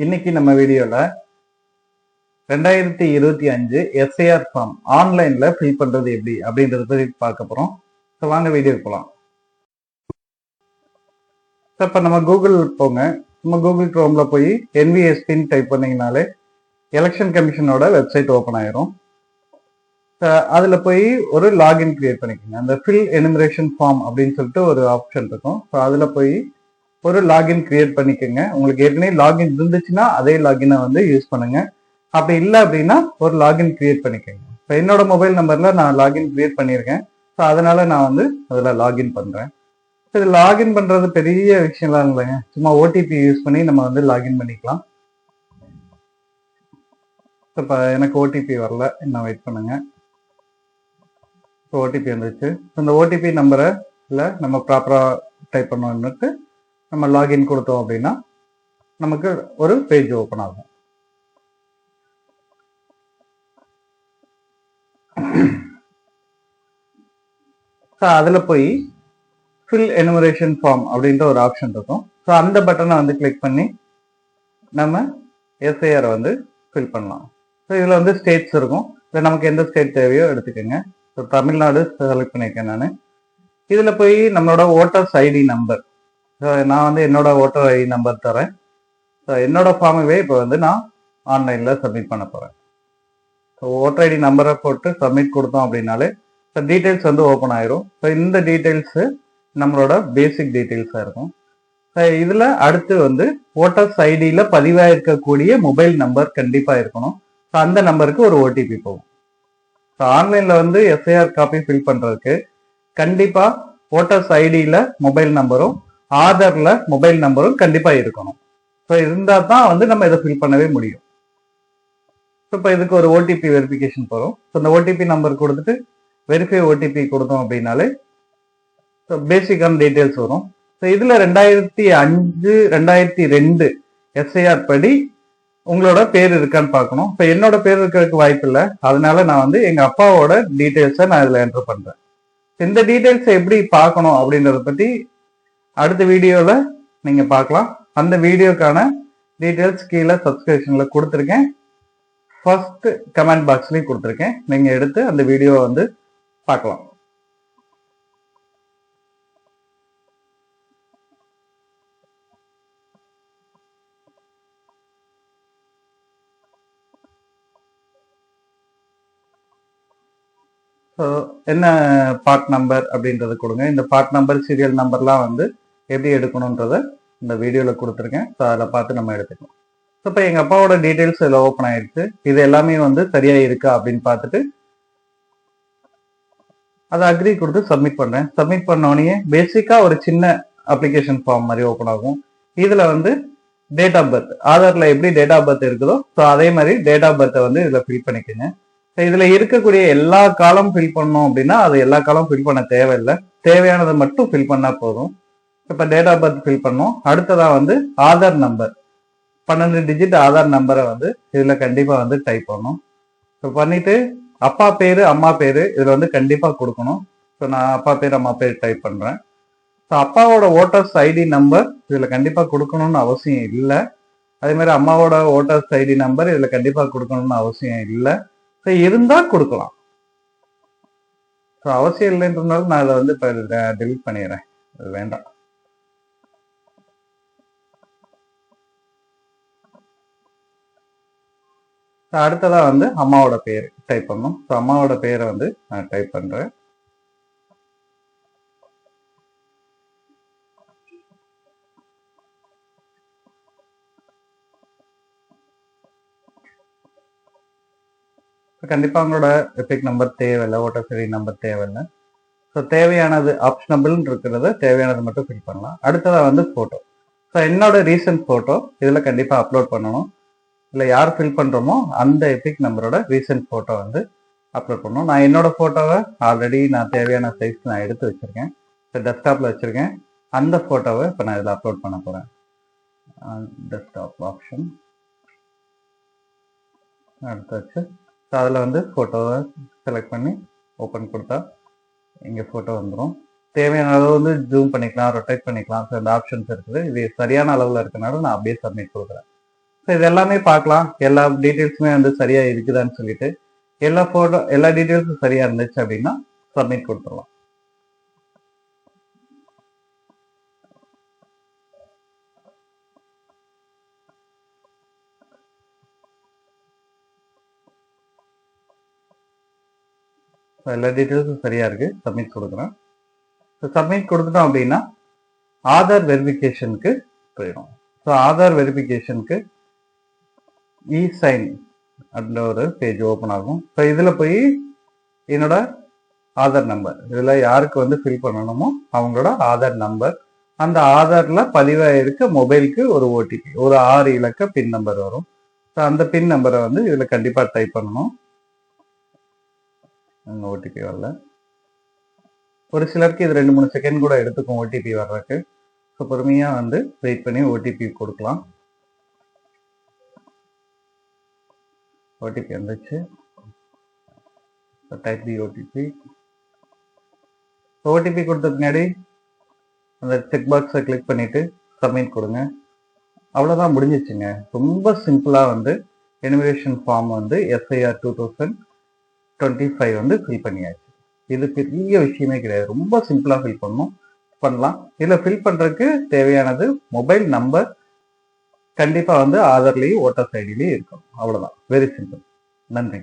இன்னைக்கு நம்ம வீடியோல ரெண்டாயிரத்தி இருபத்தி அஞ்சு எஸ்ஐஆர் ஃபார்ம் ஆன்லைன்ல ஃபில் பண்றது எப்படி அப்படின்றத பத்தி பார்க்க போறோம். ஸோ வாங்க வீடியோக்கு போகலாம் ஸோ இப்போ நம்ம கூகுள் போங்க. நம்ம கூகுள் க்ரோம்ல போய் என்விஎஸ்பின்னு டைப் பண்ணீங்கனாலே எலெக்ஷன் கமிஷனோட வெப்சைட் ஓப்பன் ஆயிரும். அதில் போய் ஒரு லாகின் கிரியேட் பண்ணிக்கோங்க. அந்த ஃபில் எனிமரேஷன் ஃபார்ம் அப்படின்னு சொல்லிட்டு ஒரு ஆப்ஷன் இருக்கும். ஸோ அதில் போய் ஒரு லாகின் கிரியேட் பண்ணிக்கோங்க. உங்களுக்கு ஏற்கனவே லாகின் இருந்துச்சுன்னா அதே லாகினை வந்து யூஸ் பண்ணுங்க. அப்படி இல்லை அப்படின்னா ஒரு லாகின் கிரியேட் பண்ணிக்கோங்க. இப்போ என்னோட மொபைல் நம்பர்ல நான் லாகின் கிரியேட் பண்ணியிருக்கேன். ஸோ அதனால நான் வந்து அதில் லாகின் பண்ணுறேன் இது லாகின் பண்ணுறது பெரிய விஷயம்லாம் இல்லைங்க. சும்மா ஓடிபி யூஸ் பண்ணி நம்ம வந்து லாகின் பண்ணிக்கலாம். இப்போ எனக்கு ஓடிபி வரல. இன்னும் வெயிட் பண்ணுங்க. ஓடிபி வந்துச்சு இந்த ஓடிபி நம்பரை இல்லை நம்ம ப்ராப்பராக டைப் பண்ணணுன்னுட்டு நம்ம லாகின் கொடுத்தோம் அப்படின்னா நமக்கு ஒரு பேஜ் ஓப்பன் ஆகும். ஸோ அதில் போய் ஃபில் எனுமரேஷன் ஃபார்ம் அப்படின்ற ஒரு ஆப்ஷன் இருக்கும். ஸோ அந்த பட்டனை வந்து கிளிக் பண்ணி நம்ம எஸ்ஐஆரை வந்து ஃபில் பண்ணலாம். ஸோ இதில் வந்து ஸ்டேட்ஸ் இருக்கும். இல்லை நமக்கு எந்த ஸ்டேட் தேவையோ எடுத்துக்கோங்க. ஸோ தமிழ்நாடு செலக்ட் பண்ணியிருக்கேன் நான். இதில் போய் நம்மளோட ஓட்டர்ஸ் ஐடி நம்பர் நான் வந்து என்னோட ஓட்டர் ஐடி நம்பர் தரேன். ஸோ என்னோட ஃபார்மவே இப்போ வந்து நான் ஆன்லைனில் சப்மிட் பண்ண போகிறேன் ஸோ ஓட்டர் ஐடி நம்பரை போட்டு சப்மிட் கொடுத்தோம் அப்படின்னாலே ஸோ டீட்டெயில்ஸ் வந்து ஓப்பன் ஆயிரும். ஸோ இந்த டீட்டெயில்ஸு நம்மளோட பேசிக் டீட்டெயில்ஸாக இருக்கும். ஸோ இதில் அடுத்து வந்து ஓட்டர்ஸ் ஐடியில் பதிவாக இருக்கக்கூடிய மொபைல் நம்பர் கண்டிப்பாக இருக்கணும். ஸோ அந்த நம்பருக்கு ஒரு ஓடிபி போகும். ஸோ ஆன்லைனில் வந்து எஸ்ஐஆர் காப்பி ஃபில் பண்ணுறதுக்கு கண்டிப்பாக ஓட்டர்ஸ் ஐடியில் மொபைல் நம்பரும் ஆதாரில் மொபைல் நம்பரும் கண்டிப்பாக இருக்கணும். ஸோ இருந்தால் தான் வந்து நம்ம இதை ஃபில் பண்ணவே முடியும். ஸோ இப்போ இதுக்கு ஒரு ஓடிபி வெரிஃபிகேஷன் போகிறோம் ஸோ இந்த ஓடிபி நம்பர் கொடுத்துட்டு வெரிஃபை ஓடிபி கொடுத்தோம் அப்படின்னாலே ஸோ பேசிக்கான டீட்டெயில்ஸ் வரும். ஸோ இதில் ரெண்டாயிரத்தி அஞ்சு ரெண்டாயிரத்தி ரெண்டு எஸ்ஐஆர் படி உங்களோட பேர் இருக்கான்னு பார்க்கணும். இப்போ என்னோட பேர் இருக்கிறதுக்கு வாய்ப்பு இல்லை. அதனால நான் வந்து எங்கள் அப்பாவோட டீட்டெயில்ஸை நான் இதில் என்டர் பண்ணுறேன் இந்த டீட்டெயில்ஸை எப்படி பார்க்கணும் அப்படின்றத பற்றி அடுத்த வீடியோவில் நீங்கள் பார்க்கலாம். அந்த வீடியோக்கான டீட்டெயில்ஸ் கீழே சப்ஸ்கிரிப்ஷனில் கொடுத்துருக்கேன். ஃபர்ஸ்ட் கமெண்ட் பாக்ஸ்லேயும் கொடுத்துருக்கேன். நீங்கள் எடுத்து அந்த வீடியோவை வந்து பார்க்கலாம். ஸோ என்ன பார்ட் நம்பர் அப்படின்றத கொடுங்க. இந்த பார்ட் நம்பர் சீரியல் நம்பர்லாம் வந்து எப்படி எடுக்கணுன்றத இந்த வீடியோவில் கொடுத்துருக்கேன். ஸோ அதில் பார்த்து நம்ம எடுத்துக்கலாம். ஸோ இப்போ எங்கள் அப்பாவோட டீட்டெயில்ஸ் இதில் ஓப்பன் ஆயிடுச்சு இது எல்லாமே வந்து சரியாக இருக்கா அப்படின்னு பார்த்துட்டு அதை அக்ரி கொடுத்து சப்மிட் பண்ணேன் சப்மிட் பண்ணோடனே பேசிக்காக ஒரு சின்ன அப்ளிகேஷன் ஃபார்ம் மாதிரி ஓப்பன் ஆகும். இதில் வந்து டேட் ஆஃப் பர்த் ஆதாரில் எப்படி டேட் ஆஃப் பர்த் இருக்குதோ ஸோ அதே மாதிரி டேட் ஆஃப் பர்த்தை வந்து இதில் ஃபில் பண்ணிக்கோங்க. ஸோ இதில் இருக்கக்கூடிய எல்லா காலம் ஃபில் பண்ணோம் அப்படின்னா அது எல்லா காலம் ஃபில் பண்ண தேவையில்லை. தேவையானதை மட்டும் ஃபில் பண்ணால் போதும். இப்போ டேட் ஆஃப் பர்த் ஃபில் பண்ணோம். அடுத்ததாக வந்து ஆதார் நம்பர் பன்னெண்டு டிஜிட் ஆதார் நம்பரை வந்து இதில் கண்டிப்பாக வந்து டைப் பண்ணணும். ஸோ பண்ணிவிட்டு அப்பா பேர் அம்மா பேர் இதில் வந்து கண்டிப்பாக கொடுக்கணும். ஸோ நான் அப்பா பேர் அம்மா பேர் டைப் பண்ணுறேன் ஸோ அப்பாவோட ஓட்டர்ஸ் ஐடி நம்பர் இதில் கண்டிப்பாக கொடுக்கணும்னு அவசியம் இல்லை. அதே மாதிரி அம்மாவோட ஓட்டர்ஸ் ஐடி நம்பர் இதில் கண்டிப்பாக கொடுக்கணும்னு அவசியம் இல்லை. ஸோ இருந்தால் கொடுக்கலாம். ஸோ அவசியம் இல்லைன்றதுனால நான் இதை வந்து இப்போ டெலிட் பண்ணிடுறேன். அது வேண்டாம். அடுத்ததாக வந்து அம்மாவோட பேர் டைப் பண்ணணும் ஸோ அம்மாவோட பேரை வந்து நான் டைப் பண்ணுறேன் கண்டிப்பாக அவங்களோட எபிக் நம்பர் தேவையில்லை ஓட்டர் சரி நம்பர் தேவையில்லை. ஸோ தேவையானது ஆப்ஷனபிள்னு இருக்கிறத தேவையானது மட்டும் ஃபில் பண்ணலாம். அடுத்ததாக வந்து ஃபோட்டோ ஸோ என்னோட ரீசன்ட் ஃபோட்டோ இதில் கண்டிப்பாக அப்லோட் பண்ணணும். இல்லை யார் ஃபில் பண்ணுறோமோ அந்த எபிக் நம்பரோட ரீசெண்ட் ஃபோட்டோ வந்து அப்லோட் பண்ணணும். நான் என்னோட ஃபோட்டோவை ஆல்ரெடி நான் தேவையான சைஸ் நான் எடுத்து வச்சுருக்கேன். இப்போ டெஸ்க்டாப்பில் வச்சுருக்கேன். அந்த ஃபோட்டோவை இப்போ நான் இதில் அப்லோட் பண்ண போகிறேன் டெஸ்க்டாப் ஆப்ஷன் அடுத்து வச்சு ஸோ அதில் வந்து ஃபோட்டோவை செலக்ட் பண்ணி ஓப்பன் கொடுத்தா இங்கே ஃபோட்டோ வந்துடும் தேவையான அளவு வந்து ஜூம் பண்ணிக்கலாம் ரொட்டேட் பண்ணிக்கலாம். ஸோ இந்த ஆப்ஷன்ஸ் இருக்குது. இது சரியான அளவில் இருக்கனால நான் அப்படியே சப்மிட் கொடுக்குறேன். ஸோ இது எல்லாமே பார்க்கலாம். எல்லா டீட்டெயில்ஸுமே வந்து சரியா இருக்குதான்னு சொல்லிட்டு. எல்லா ஃபோட்டோ எல்லா டீட்டெயில்ஸும் சரியா இருந்துச்சு அப்படின்னா சப்மிட் கொடுத்துடலாம். எல்லா டீட்டெயில்ஸும் சரியா இருக்கு. சப்மிட் கொடுக்குறேன். ஸோ சப்மிட் கொடுத்துட்டோம் அப்படின்னா ஆதார் வெரிஃபிகேஷனுக்கு போயிடும் ஸோ ஆதார் வெரிஃபிகேஷனுக்கு இ சைன் அப்படின்ற ஒரு பேஜ் ஓப்பன் ஆகும். ஸோ இதில் போய் என்னோட ஆதார் நம்பர் இதில் யாருக்கு வந்து ஃபில் பண்ணணுமோ அவங்களோட ஆதார் நம்பர் அந்த ஆதாரில் பதிவாயிருக்க மொபைலுக்கு ஒரு ஓடிபி ஒரு ஆறு இலக்க பின் நம்பர் வரும். ஸோ அந்த பின் நம்பரை வந்து இதில் கண்டிப்பாக டைப் பண்ணணும். ஓடிபி வரல. ஒரு சிலருக்கு இது ரெண்டு மூணு செகண்ட் கூட எடுத்துக்கும் ஓடிபி வர்றதுக்கு. ஸோ பொறுமையாக வந்து வெயிட் பண்ணி ஓடிபி கொடுக்கலாம். ஓடிபி வந்துச்சு. டைப் தி ஓடிபி. ஓடிபி கொடுத்த பின்னாடி அந்த செக் பாக்ஸை கிளிக் பண்ணிட்டு சப்மிட் கொடுங்க. அவ்வளோதான் முடிஞ்சிச்சுங்க. ரொம்ப சிம்பிளாக வந்து எனிமிரேஷன் ஃபார்ம் வந்து SIR two thousand twenty five வந்து ஃபில் பண்ணியாச்சு. இது பெரிய விஷயமே கிடையாது. ரொம்ப சிம்பிளாக ஃபில் பண்ணணும். பண்ணலாம். இதில் ஃபில் பண்ணுறதுக்கு தேவையானது மொபைல் நம்பர் கண்டிப்பாக வந்து ஆதார்லேயும் ஓட்டர்ஸ் ஐடிலையும் இருக்கும். அவ்வளோதான் வெரி சிம்பிள் நன்றி.